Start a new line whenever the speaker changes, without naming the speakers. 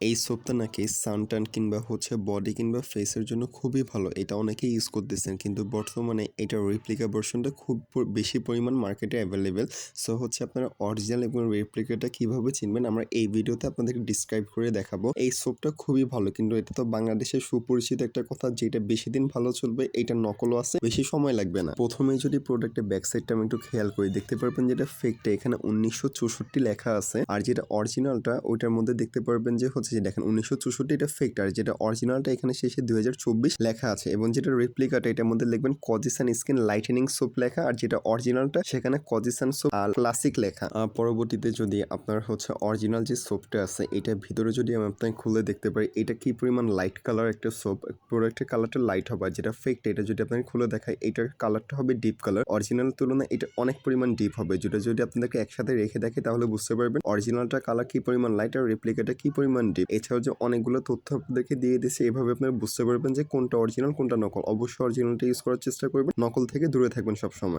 এই সোপটা নাকি সানটান কিংবা হচ্ছে বডি কিংবা ফেসের জন্য খুবই ভালো। এটা অনেকেই ইউজ করতেছেন, কিন্তু বর্তমানে এটা রেপ্লিকা ভার্সনটা খুব বেশি পরিমাণ মার্কেটে অ্যাভেলেবেল সো হচ্ছে আপনারা অরিজিনাল এবং রেপ্লিকাটা কীভাবে চিনবেন, আমরা এই ভিডিওতে আপনাদেরকে ডিসক্রাইব করে দেখাবো। এই সোপটা খুবই ভালো, কিন্তু এটা তো বাংলাদেশের সুপরিচিত একটা কথা, যেটা বেশি দিন ভালো চলবে, এটা নকলও আছে, বেশি সময় লাগবে না। প্রথমে যদি প্রোডাক্টের ব্যাক সাইডটা আমি একটু খেয়াল করি, দেখতে পারবেন যেটা ফেকটা এখানে উনিশশো চৌষট্টি লেখা আছে, আর যেটা অরিজিনালটা ওইটার মধ্যে দেখতে পারবেন যে হচ্ছে যে দেখেন উনিশশো চৌষট্টি এটা ফেকটা আর যেটা অরিজিনালটা এখানে শেষে দুই হাজার চব্বিশ লেখা আছে এবং যেটা রেপ্লিকাটা এটার মধ্যে লিখবেন কজিসান স্কিন লাইটেনিং সোপ লেখা, আর যেটা অরিজিনালটা সেখানে কজিসান সোপ আর ক্লাসিক লেখা। পরবর্তীতে যদি আপনার হচ্ছে অরিজিনাল যে সোপটা আছে, এটার ভিতরে যদি আমি আপনাকে খুলে দেখতে পারি, এটা কি পরিমাণ লাইট কালার একটা সোপ প্রোডাক্টের কালারটা লাইট হবে যেটা ফেকটা এটা যদি আপনাকে খুলে দেখায়, এটার কালারটা হবে ডিপ কালার অরিজিনাল তুলনায় এটা অনেক পরিমাণ ডিপ হবে। যেটা যদি আপনাদেরকে একসাথে রেখে দেখে, তাহলে বুঝতে পারবেন অরিজিনালটা কালার কি পরিমাণ লাইট আর রেপ্লিকাটা কি পরিমাণ ডিপ এছাড়াও যে অনেকগুলো তথ্য আপনাদেরকে দিয়ে দিয়েছে, এভাবে আপনারা বুঝতে পারবেন যে কোনটা অরিজিনাল কোনটা নকল। অবশ্যই অরিজিনালটা ইউজ করার চেষ্টা করবেন। নকল থেকে দূরে থাকবেন সবসময়।